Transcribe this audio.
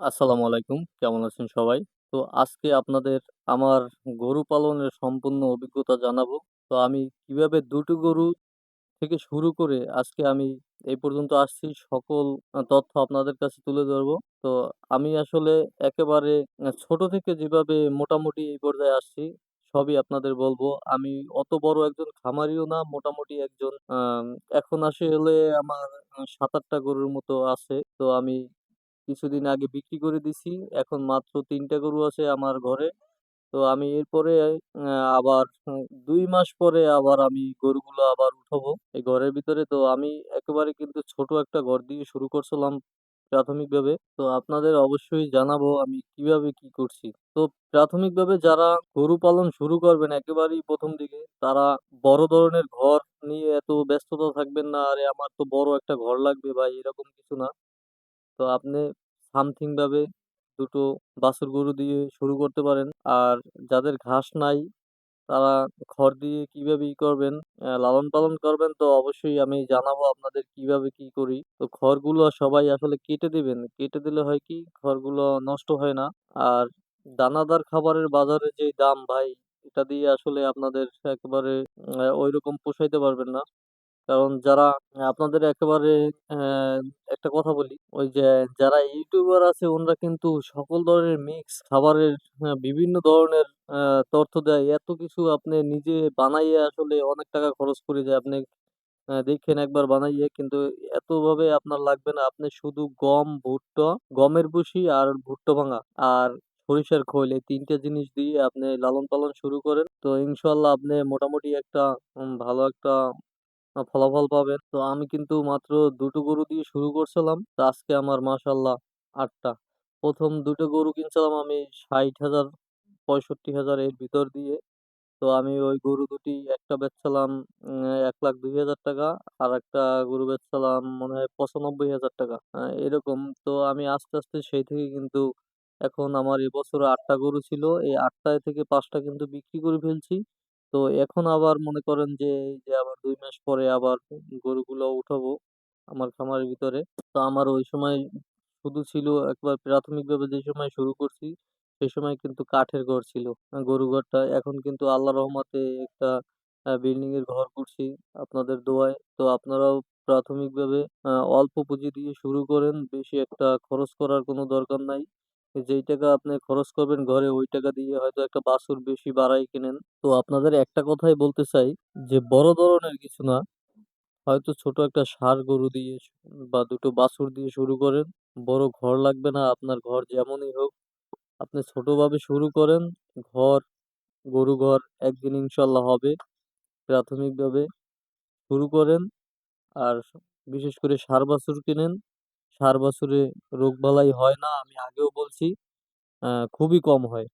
আসসালামু আলাইকুম। কেমন আছেন সবাই? তো আজকে আপনাদের আমার গরু পালনের সম্পূর্ণ অভিজ্ঞতা জানাব। তো আমি কীভাবে দুটো গরু থেকে শুরু করে আজকে আমি এই পর্যন্ত আসছি সকল তথ্য আপনাদের কাছে তুলে ধরবো। তো আমি আসলে একেবারে ছোট থেকে যেভাবে মোটামুটি এই পর্যায়ে আসছি, সবই আপনাদের বলব। আমি অত বড় একজন খামারিও না, মোটামুটি একজন এখন আসলে আমার সাত ৭-৮ গরুর মতো আছে। তো আমি কিছুদিন আগে বিক্রি করে দিছি। এখন মাত্র ৩ টা গরু আছে আমার ঘরে। তো আমি এরপরে আবার দুই মাস পরে আবার আমি গরুগুলো আবার উঠাবো এই ঘরের ভিতরে। তো আমি একেবারে কিন্তু ছোট একটা ঘর দিয়ে শুরু করছিলাম প্রাথমিকভাবে। তো আপনাদের অবশ্যই জানাব আমি কীভাবে কি করছি। তো প্রাথমিকভাবে যারা গরু পালন শুরু করবেন একেবারেই প্রথম দিকে, তারা বড় ধরনের ঘর নিয়ে এত ব্যস্ততা থাকবেন না। আরে আমার তো বড় একটা ঘর লাগবে বা এরকম কিছু না। তো আপনি সামথিং ভাবে দুটো বাছুর গরু দিয়ে শুরু করতে পারেন। আর যাদের ঘাস নাই তারা খড় দিয়ে কীভাবে ই করবেন, লালন-পালন করবেন তো অবশ্যই আমি জানাব আপনাদের কীভাবে কি করি। তো খড়গুলো সবাই আসলে কেটে দিবেন। কেটে দিলে হয় কি খড়গুলো নষ্ট হয় না। আর দানাদার খাবারের বাজারে যেই দাম ভাই, এটা দিয়ে আসলে আপনাদের একেবারে আ ঐরকম পোষাইতে পারবেন না। কারণ যারা আপনাদের একেবারে একটা কথা বলি, ওই যে যারা ইউটিউবার আছে ওনারা কিন্তু সকল ধরনের মিক্স খাবারের বিভিন্ন ধরনের তথ্য দেয়। এত কিছু আপনি নিজে বানাইয়া আসলে অনেক টাকা খরচ করে যায়। আপনি দেখেন একবার বানাইয়ে কিন্তু এতভাবে আপনার লাগবে না। আপনি শুধু গম, ভুট্টা, গমের ভুসি আর ভুট্টা ভাঙা আর সরিষার খৈল এই ৩ টা জিনিস দিয়ে আপনি লালন-পালন শুরু করেন। তো ইনশাল্লাহ আপনি মোটামুটি একটা ভালো একটা ফলাফল পাবেন। তো আমি কিন্তু মাত্র দুটো গরু দিয়ে শুরু করছিলাম। তো আজকে আমার মাশাআল্লাহ ৮ টা। ১ম ২ গরু কিনছিলাম আমি ৬০,০০০, ৬৫,০০০ এর ভিতর দিয়ে। তো আমি ওই গরু দুটি একটা বেচছিলাম এক লাখ দুই হাজার টাকা আর একটা গরু বেচছিলাম মনে হয় ৳৯৫,০০০ আ এরকম। তো আমি আস্তে, আস্তে সেই থেকে কিন্তু এখন আমার এবছরে ৮ টা গরু ছিল। এই ৮ টায় থেকে পাঁচটা কিন্তু বিক্রি করে ফেলছি। তো এখন আবার মনে করেন যে ২ মাস পরে আবার গরুগুলো উঠাবো আমার খামারের ভিতরে। তো আমার ওই সময় শুধু ছিল একবার প্রাথমিকভাবে যে সময় শুরু করছি, সে সময় কিন্তু কাঠের ঘর ছিল। গরু ঘরটা। এখন কিন্তু আল্লাহ রহমতে একটা বিল্ডিং এর ঘর করছি আপনাদের দোয়ায়। তো আপনারাও প্রাথমিকভাবে অল্প পুঁজি দিয়ে শুরু করেন। বেশি একটা খরচ করার কোনো দরকার নাই। যেই টাকা আপনি খরচ করবেন ঘরে ওই টাকা দিয়ে হয়তো একটা বাছুর বেশি বাড়ায় কিনেন। তো আপনাদের একটা কথাই বলতে চাই যে বড় ধরনের কিছু না, হয়তো ছোট একটা ষাঁড় গরু দিয়ে বা ২ টো বাছুর দিয়ে শুরু করেন। বড় ঘর লাগবে না, আপনার ঘর যেমনই হোক। আপনি ছোটভাবে শুরু করেন। ঘর, গরু ঘর একদিন ইনশাআল্লাহ হবে। প্রাথমিকভাবে শুরু করেন। আর বিশেষ করে ষাঁড় বাছুর কিনেন। ষাঁড় রোগ বালাই হয় না, আমি আগেও বলছি। খুবই কম হয়।